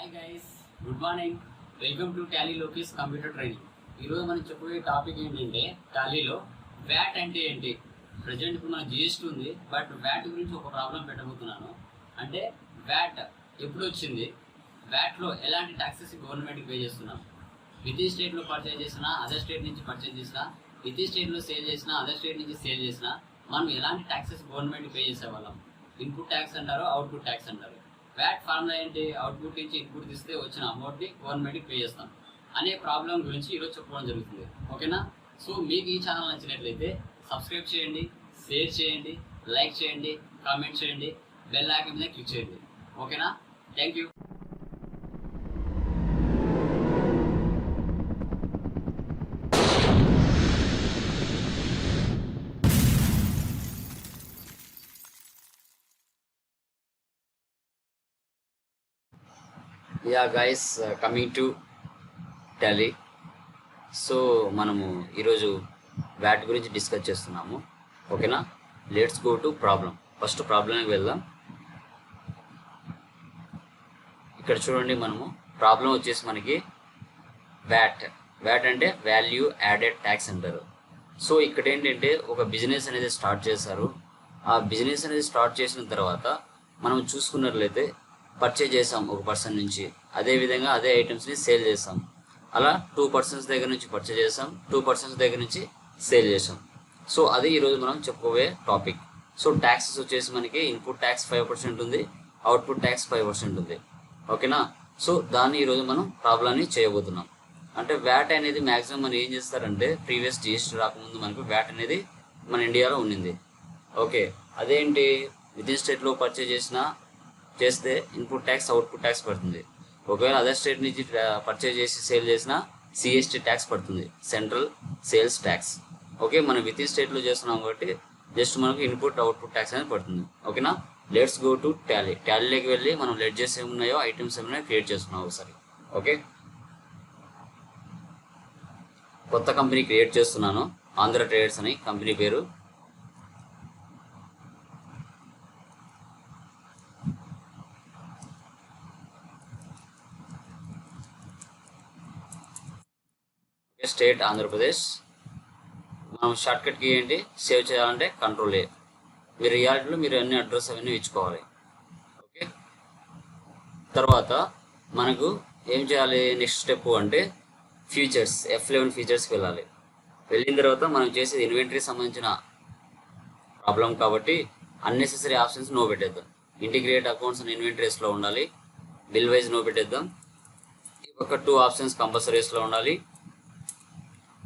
Hi guys good morning welcome to Tally లోకిస్ computer training ఈరోజు మనం చెప్పబోయే టాపిక్ ఏంటంటే టాలీలో వ్యాట్ అంటే ఏంటి? ప్రజెంట్ ఇప్పుడు మన జిఎస్టీ ఉంది బట్ వ్యాట్ గురించి ఒక ప్రాబ్లం పెట్టబోతున్నాను. అంటే వ్యాట్ ఎప్పుడు వచ్చింది? వ్యాట్లో ఎలాంటి ట్యాక్సెస్ గవర్నమెంట్కి పే చేస్తున్నాం? విత్ స్టేట్లో పర్చేజ్ చేసినా అదర్ స్టేట్ నుంచి పర్చేజ్ చేసినా విత్ స్టేట్లో సేల్ చేసినా అదర్ స్టేట్ నుంచి సేల్ చేసినా మనం ఎలాంటి ట్యాక్సెస్ గవర్నమెంట్కి పే చేసేవాళ్ళం? ఇన్పుట్ ట్యాక్స్ అంటారు అవుట్పుట్ ట్యాక్స్ అంటారు? వ్యాట్ ఫార్ములా ఏంటి? అవుట్పుట్ నుంచి ఇన్పుట్ తీస్తే వచ్చిన అమౌంట్ని గవర్నమెంట్కి పే చేస్తాం. అనే ప్రాబ్లం గురించి ఈరోజు చెప్పుకోవడం జరుగుతుంది. ఓకేనా? సో మీకు ఈ ఛానల్ నచ్చినట్లయితే సబ్స్క్రైబ్ చేయండి షేర్ చేయండి లైక్ చేయండి కామెంట్ చేయండి బెల్ ఐకన్ మీద క్లిక్ చేయండి. ఓకేనా? Thank you ya guys coming to Tally so మనము ఈరోజు వ్యాట్ గురించి డిస్కస్ చేస్తున్నాము. ఓకేనా let's go to problem first ప్రాబ్లంకి వెళ్దాం. ఇక్కడ చూడండి మనము. ప్రాబ్లం వచ్చేసి మనకి వ్యాట్ వ్యాట్ అంటే వాల్యూ యాడెడ్ ట్యాక్స్ అంటారు. సో ఇక్కడ ఏంటంటే ఒక బిజినెస్ అనేది స్టార్ట్ చేశారు. ఆ బిజినెస్ అనేది స్టార్ట్ చేసిన తర్వాత మనం చూసుకున్నట్లయితే పర్చేజ్ చేసాం ఒక పర్సన్ నుంచి. అదే విధంగా అదే ఐటమ్స్ని సేల్ చేసాం. అలా టూ పర్సన్స్ దగ్గర నుంచి పర్చేజ్ చేసాం. టూ పర్సన్స్ దగ్గర నుంచి సేల్ చేసాం. సో అది ఈరోజు మనం చెప్పుకోబోయే టాపిక్ సో ట్యాక్సెస్ వచ్చేసి మనకి ఇన్పుట్ ట్యాక్స్ ఫైవ్ పర్సెంట్ ఉంది అవుట్పుట్ ట్యాక్స్ ఫైవ్ పర్సెంట్ ఉంది. ఓకేనా సో దాన్ని ఈరోజు మనం ప్రాబ్లమ్ని చేయబోతున్నాం. అంటే వ్యాట్ అనేది మ్యాక్సిమం మనం ఏం చేస్తారంటే ప్రీవియస్ జిఎస్టీ రాకముందు మనకు వ్యాట్ అనేది మన ఇండియాలో ఉండింది. ఓకే అదేంటి? విత్ ఇన్ స్టేట్లో పర్చేజ్ చేసిన చేస్తే ఇన్పుట్ ట్యాక్స్ అవుట్పుట్ ట్యాక్స్ పడుతుంది. ఒకవేళ అదర్ స్టేట్ నుంచి పర్చేజ్ చేసి సేల్ చేసిన సిఎస్టీ ట్యాక్స్ పడుతుంది. Central sales tax. ఓకే మనం విత్ ఇన్ స్టేట్లో చేస్తున్నాం కాబట్టి జస్ట్ మనకు ఇన్పుట్ అవుట్పుట్ ట్యాక్స్ అనేది పడుతుంది. ఓకేనా? లెట్స్ గో టు టాలీ టాలీలోకి వెళ్ళి మనం లెడ్జెస్ ఏమున్నాయో ఐటమ్స్ ఏమున్నాయో క్రియేట్ చేసుకున్నాం ఒకసారి. ఓకే? కొత్త కంపెనీ క్రియేట్ చేస్తున్నాను. ఆంధ్ర ట్రేడర్స్ అని కంపెనీ పేరు. స్టేట్ ఆంధ్రప్రదేశ్. మనం షార్ట్కట్కి ఏంటి? సేవ్ చేయాలంటే కంట్రోల్ ఏ మీరు రియాలిటీలో మీరు అన్ని అడ్రస్ అవన్నీ ఇచ్చుకోవాలి. ఓకే తర్వాత మనకు ఏం చేయాలి? నెక్స్ట్ స్టెప్ అంటే ఫీచర్స్ ఎఫ్ లెవెన్ ఫీచర్స్కి వెళ్ళాలి. వెళ్ళిన తర్వాత మనం చేసేది ఇన్వెంటరీ సంబంధించిన ప్రాబ్లం కాబట్టి అన్నెసెసరీ ఆప్షన్స్ నో పెట్టేద్దాం. ఇంటిగ్రేట్ అకౌంట్స్ అండ్ ఇన్వెంటరీస్లో ఉండాలి. బిల్ వైజ్ నో పెట్టేద్దాం. ఒక టూ ఆప్షన్స్ కంపల్సరీస్లో ఉండాలి.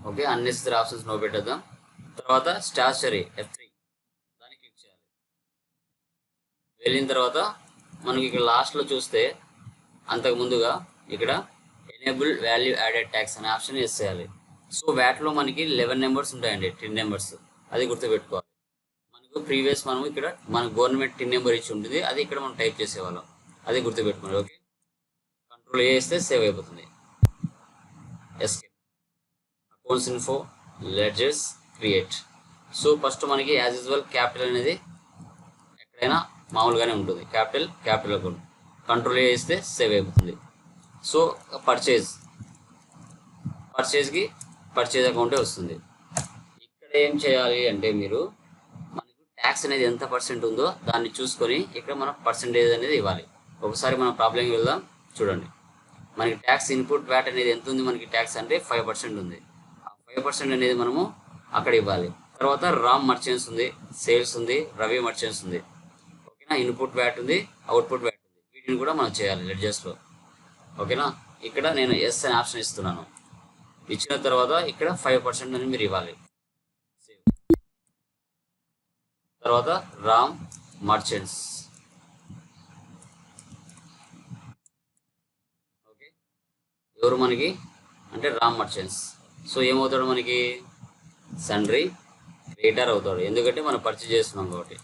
ఓకే అన్నెసరీ ఆప్షన్స్ నో పెట్టేద్దాం. తర్వాత స్టాచరీ ఎఫ్ త్రీ దాన్ని క్లిక్ చేయాలి. వెళ్ళిన తర్వాత మనకి ఇక్కడ లాస్ట్లో చూస్తే అంతకు ముందుగా ఇక్కడ ఎనేబుల్ వాల్యూ యాడెడ్ ట్యాక్స్ అనే ఆప్షన్ ఎస్ చేయాలి. సో వ్యాట్లో మనకి లెవెన్ నెంబర్స్ ఉంటాయండి టెన్ నెంబర్స్ అది గుర్తుపెట్టుకోవాలి. మనకు ప్రీవియస్ మనం ఇక్కడ మన గవర్నమెంట్ టిన్ నెంబర్ ఇచ్చి ఉంటుంది అది ఇక్కడ మనం టైప్ చేసేవాళ్ళం. అది గుర్తుపెట్టుకోండి ఓకే? కంట్రోల్ ఏ వేస్తే సేవ్ అయిపోతుంది. SK accounts info ledgers create so first మనకి యాజ్ యూజువల్ క్యాపిటల్ అనేది ఎక్కడైనా మామూలుగానే ఉంటుంది. క్యాపిటల్ క్యాపిటల్ అకౌంట్ కంట్రోల్ చేస్తే సేవ్ అయిపోతుంది. సో పర్చేజ్ పర్చేజ్కి పర్చేజ్ అకౌంటే వస్తుంది. ఇక్కడ ఏం చేయాలి అంటే మీరు మనకు ట్యాక్స్ అనేది ఎంత పర్సెంట్ ఉందో దాన్ని చూసుకొని ఇక్కడ మనం పర్సెంటేజ్ అనేది ఇవ్వాలి. ఒకసారి మనం ప్రాబ్లంకి వెళ్దాం. చూడండి. మనకి ట్యాక్స్ ఇన్పుట్ వ్యాట్ అనేది ఎంత ఉంది? మనకి ట్యాక్స్ అంటే ఫైవ్ పర్సెంట్ ఉంది. ఫైవ్ పర్సెంట్ అనేది మనము అక్కడ ఇవ్వాలి. తర్వాత రామ్ మర్చెంట్స్ ఉంది సేల్స్ ఉంది రవి మర్చెంట్స్ ఉంది. ఓకేనా? ఇన్పుట్ వ్యాట్ ఉంది అవుట్పుట్ వ్యాట్ ఉంది. వీటిని కూడా మనం చేయాలి లెడ్జెస్లో ఓకేనా? ఇక్కడ నేను ఎస్ అనే ఆప్షన్ ఇస్తున్నాను. ఇచ్చిన తర్వాత ఇక్కడ ఫైవ్ పర్సెంట్ అని మీరు ఇవ్వాలి. తర్వాత రామ్ మర్చెంట్స్ ఓకే? ఎవరు మనకి? అంటే రామ్ మర్చెంట్స్ సో ఏమవుతాడు మనకి? సండ్రీ క్రియేటర్ అవుతాడు. ఎందుకంటే మనం పర్చేజ్ చేస్తున్నాం కాబట్టి.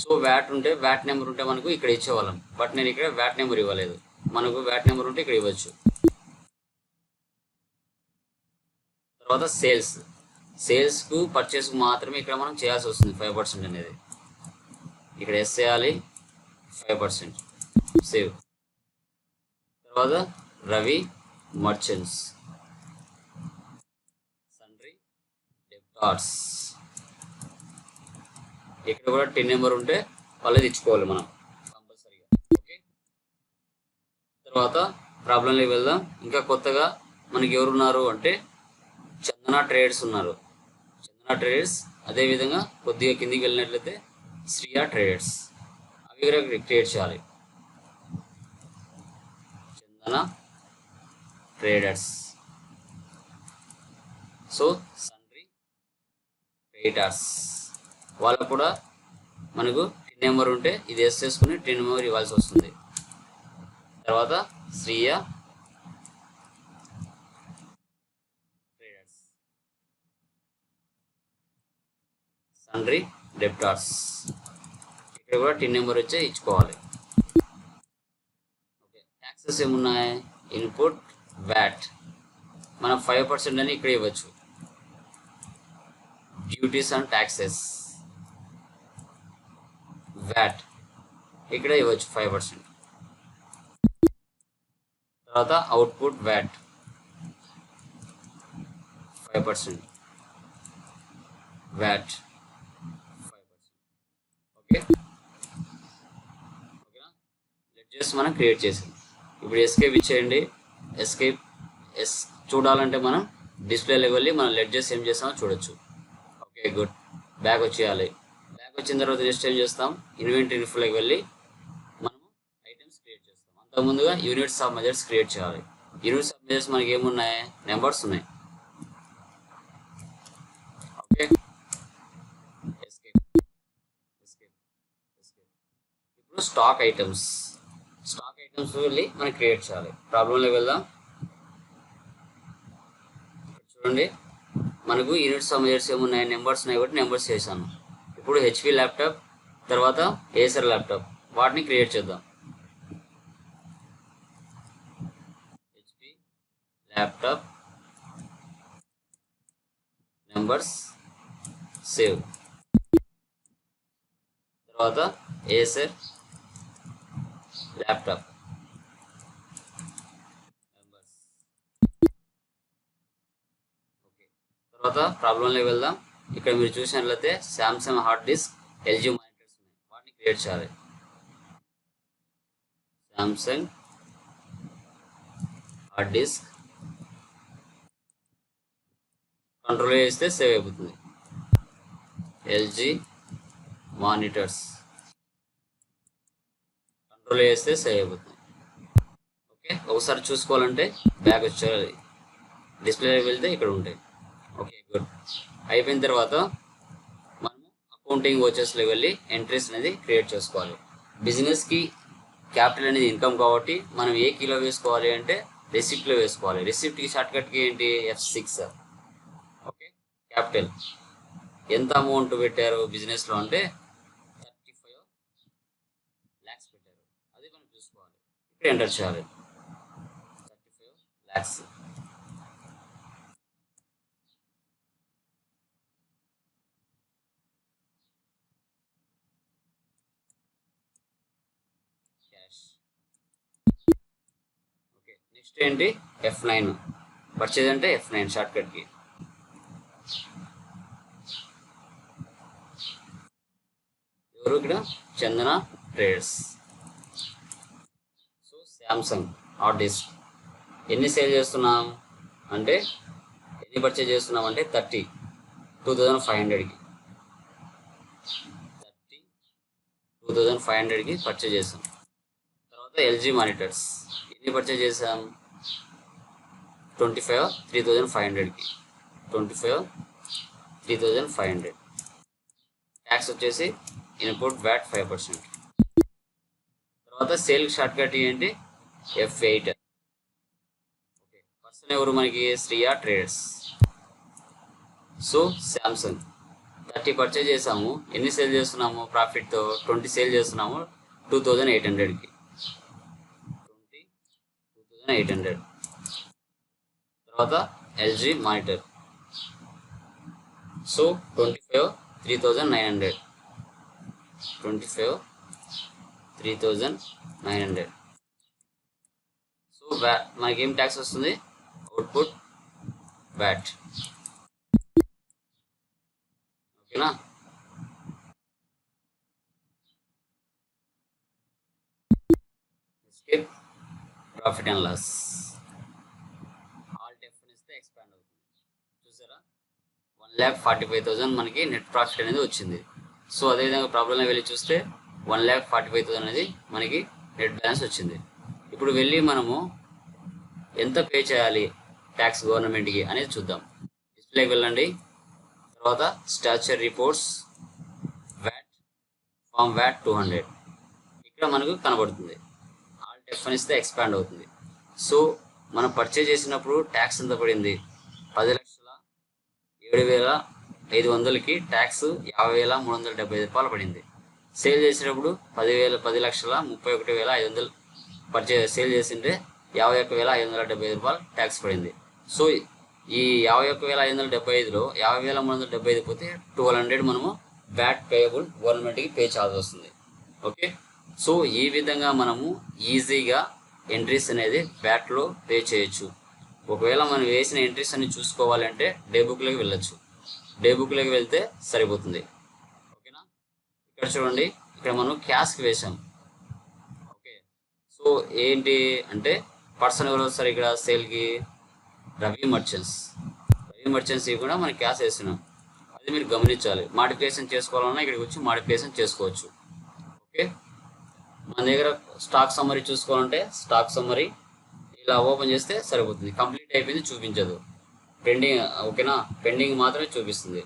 సో వ్యాట్ ఉంటే వ్యాట్ నెంబర్ ఉంటే మనకు ఇక్కడ ఇచ్చేవాళ్ళం. బట్ నేను ఇక్కడ వ్యాట్ నెంబర్ ఇవ్వలేదు. మనకు వ్యాట్ నెంబర్ ఉంటే ఇక్కడ ఇవ్వచ్చు. తర్వాత సేల్స్. సేల్స్కు పర్చేస్కు మాత్రమే ఇక్కడ మనం చేయాల్సి వస్తుంది ఫైవ్ పర్సెంట్ అనేది. ఇక్కడ ఎస్ చేయాలి ఫైవ్ పర్సెంట్. సేవ్. తర్వాత రవి మర్చెంట్స్. డాట్స్ ఇక్కడ కూడా టెన్ నెంబర్ ఉంటే వాళ్ళది ఇచ్చుకోవాలి మనం. కంపల్సరీగా. ఓకే? తర్వాత ప్రాబ్లంలోకి వెళ్దాం. ఇంకా కొత్తగా మనకి ఎవరు ఉన్నారు అంటే చందన ట్రేడర్స్ ఉన్నారు. చందన ట్రేడర్స్ అదేవిధంగా కొద్దిగా కిందికి వెళ్ళినట్లయితే శ్రియా ట్రేడర్స్. అవి కూడా క్రియేట్ చేయాలి. చందన ట్రేడర్స్. సో సన్రీ వాళ్ళకు కూడా మనకు టిన్ నెంబర్ ఉంటే ఇది ఎస్ చేసుకుని టిన్ నెంబర్ ఇవ్వాల్సి వస్తుంది. తర్వాత శ్రీయ ట్రేడర్స్ సండ్రీ డెప్టార్స్ ఇక్కడ కూడా టిన్ నెంబర్ వచ్చే ఇచ్చుకోవాలి. ఓకే ట్యాక్సెస్ ఏమున్నాయి? ఇన్పుట్ వ్యాట్ మనం ఫైవ్ పర్సెంట్ అని ఇక్కడ ఇవ్వచ్చు. డ్యూటీస్ అండ్ ట్యాక్సెస్ వ్యాట్ ఇక్కడ ఇవ్వచ్చు ఫైవ్ పర్సెంట్ తర్వాత output VAT five percent VAT five percent okay? ఓకేనా? లెడ్జెస్ మనం క్రియేట్ చేసాం ఇప్పుడు ఎస్కేప్ ఇచ్చేయండి. ఎస్కేప్ ఎస్ చూడాలంటే మనం డిస్ప్లేలోకి వెళ్ళి మనం లెడ్జెస్ ఏం చేస్తామో చూడొచ్చు. Okay good. బ్యాక్ వచ్చేయాలి. బ్యాక్ వచ్చిన తర్వాత రిజిస్టర్ చేస్తాం? ఇన్వెంటరీ ఇన్ఫోలోకి వెళ్ళి మనం ఐటమ్స్ క్రియేట్ చేస్తాం. అంతకు ముందుగా యూనిట్స్ ఆఫ్ మెజర్స్ క్రియేట్ చేయాలి. యూనిట్స్ ఆఫ్ మెజర్స్ మనకి ఏమున్నాయి? నెంబర్స్ ఉన్నాయి. ఓకే ఇప్పుడు స్టాక్ ఐటమ్స్ స్టాక్ ఐటమ్స్ వెళ్ళి మనం క్రియేట్ చేయాలి. ప్రాబ్లంలోకి వెళ్దాం. చూడండి. మనకు యూనిట్స్ ఆఫ్ మెజర్స్ ఏమున్నాయి నెంబర్స్ ఉన్నాయి కాబట్టి నెంబర్స్ చేశాను. ఇప్పుడు హెచ్పి ల్యాప్టాప్ తర్వాత ఏసర్ ల్యాప్టాప్ వాటిని క్రియేట్ చేద్దాం. హెచ్పి ల్యాప్టాప్ నెంబర్స్ సేవ్ తర్వాత ఏసర్ ల్యాప్టాప్ నెంబర్స్ ఓకే తర్వాత ప్రాబ్లంలోకి వెళ్దాం. ఇక్కడ మీరు చూసినట్లయితే Samsung hard disk LG monitors ఉన్నాయి. వాటిని క్రియేట్ చేయాలి. శాంసంగ్ హార్డ్ డిస్క్ కంట్రోల్ చేస్తే సేవ్ అయిపోతుంది. ఎల్జీ మానిటర్స్ కంట్రోల్ చేస్తే సేవ్ అయిపోతుంది. ఓకే ఒకసారి చూసుకోవాలంటే బ్యాక్ వచ్చేయాలి. డిస్ప్లే వెళ్తే ఇక్కడ ఉంటాయి. గుడ్ అయిపోయిన తర్వాత మనము అకౌంటింగ్ వచ్చేస్లోకి వెళ్ళి ఎంట్రీస్ అనేది క్రియేట్ చేసుకోవాలి. బిజినెస్కి క్యాపిటల్ అనేది ఇన్కమ్ కాబట్టి మనం ఏ కిలో వేసుకోవాలి అంటే రెసిప్ట్లో వేసుకోవాలి. రెసిప్ట్కి షార్ట్కట్కి ఏంటి? ఎఫ్ సిక్స్ ఓకే క్యాపిటల్ ఎంత అమౌంట్ పెట్టారు బిజినెస్లో అంటే థర్టీ ఫైవ్ ల్యాక్స్ పెట్టారు. అది మనం చూసుకోవాలి. ఇప్పుడు ఎంటర్ చేయాలి. Thirty five lakhs cash okay next ఏంటి? ఎఫ్ నైన్ పర్చేజ్ అంటే ఎఫ్ నైన్ షార్ట్ కట్కి ఎవరు ఇక్కడ? Chandana traders. So Samsung hard disk ఎన్ని సేల్ చేస్తున్నాం? అంటే ఎన్ని పర్చేజ్ చేస్తున్నాం అంటే థర్టీ టూ థౌజండ్ ఫైవ్ హండ్రెడ్కి థర్టీ టూ థౌజండ్ ఫైవ్ హండ్రెడ్కి పర్చేజ్ చేసాం. తర్వాత ఎల్జీ మానిటర్స్ ఎన్ని పర్చేజ్ చేసాం? Twenty five three thousand five హండ్రెడ్కి twenty five three thousand five hundred. Tax వచ్చేసి ఇన్పుట్ వ్యాట్ ఫైవ్ పర్సెంట్ తర్వాత సేల్ షార్ట్ కట్ ఏంటి? ఎఫ్ ఎయిట్ ఓకే పర్సన్ ఎవరు మనకి? Shriya traders so Samsung thirty purchase చేసాము. ఎన్ని సేల్ చేస్తున్నాము? ప్రాఫిట్తో ట్వంటీ సేల్ చేస్తున్నాము. టూ థౌజండ్ ఎయిట్ హండ్రెడ్కి twenty two thousand eight hundred తర్వాత LG monitor so twenty five three thousand nine hundred twenty five three thousand nine hundred so so VAT మనకి ఏం tax వస్తుంది? అవుట్పుట్ వ్యాట్ ఓకేనా profit and loss all define ఇస్తే expand అవుతుంది చూసారా one lakh forty five thousand మనకి net profit అనేది వచ్చింది. సో అదేవిధంగా ప్రాబ్లంలో వెళ్ళి చూస్తే one lakh forty five thousand అనేది మనకి నెట్ బ్యాలెన్స్ వచ్చింది. ఇప్పుడు వెళ్ళి మనము ఎంత పే చేయాలి ట్యాక్స్ గవర్నమెంట్కి అనేది చూద్దాం. డిస్ప్లేకి వెళ్ళండి. తర్వాత statutory reports VAT form VAT two hundred. ఇక్కడ మనకు కనబడుతుంది. ఆల్ డెఫన్ ఇస్తే ఎక్స్పాండ్ అవుతుంది. సో మనం పర్చేజ్ చేసినప్పుడు ట్యాక్స్ ఎంత పడింది? ఏడు వేల ఐదు వందలకి ట్యాక్స్ యాభై వేల మూడు వందల డెబ్బై రూపాయలు పడింది. సేల్ చేసేటప్పుడు పదివేల పది లక్షల ముప్పై ఒకటి వేల ఐదు వందలు పర్చే సేల్ చేసింటే యాభై ఒక్క వేల ఐదు వందల డెబ్బై రూపాయలు ట్యాక్స్ పడింది. సో ఈ యాభై ఒక్క వేల ఐదు వందల డెబ్బై ఐదులో యాభై వేల మూడు వందల డెబ్బై ఐదు పోతే ట్వెల్వ్ హండ్రెడ్ మనము బ్యాట్ పేయబుల్ గవర్నమెంట్కి పే చేయాల్సి వస్తుంది. ఓకే? సో ఈ విధంగా మనము ఈజీగా ఎంట్రీస్ అనేది బ్యాట్లో పే చేయొచ్చు. ఒకవేళ మనం వేసిన ఎంట్రీస్ అన్ని చూసుకోవాలంటే డే బుక్లోకి వెళ్ళొచ్చు. డే బుక్లోకి వెళ్తే సరిపోతుంది. ఓకేనా? ఇక్కడ చూడండి. ఇక్కడ మనం క్యాష్కి వేసాం ఓకే. సో ఏంటి అంటే పర్సన్ ఎవరు వస్తారు ఇక్కడ? సేల్కి రవి మర్చెంట్స్ రవి మర్చెంట్స్ కూడా మనం క్యాష్ వేసినాం అది మీరు గమనించాలి. మాడిఫికేషన్ చేసుకోవాలన్నా ఇక్కడికి వచ్చి మాడిఫికేషన్ చేసుకోవచ్చు. ఓకే? మన దగ్గర స్టాక్ సమ్మరీ చూసుకోవాలంటే స్టాక్ సమ్మరీ ఇలా ఓపెన్ చేస్తే సరిపోతుంది. కంప్లీట్ అయిపోయింది చూపించదు. పెండింగ్ ఓకేనా? పెండింగ్ మాత్రమే చూపిస్తుంది.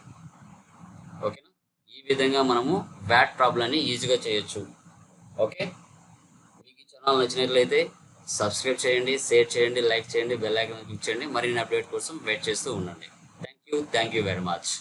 ఓకేనా? ఈ విధంగా మనము బ్యాట్ ప్రాబ్లమ్ని ఈజీగా చేయొచ్చు. ఓకే? మీకు ఈ ఛానల్ నచ్చినట్లయితే సబ్స్క్రైబ్ చేయండి షేర్ చేయండి లైక్ చేయండి బెల్ ఐకాన్ క్లిక్ చేయండి. మరిన్ని అప్డేట్ కోసం వెయిట్ చేస్తూ ఉండండి. Thank you thank you very much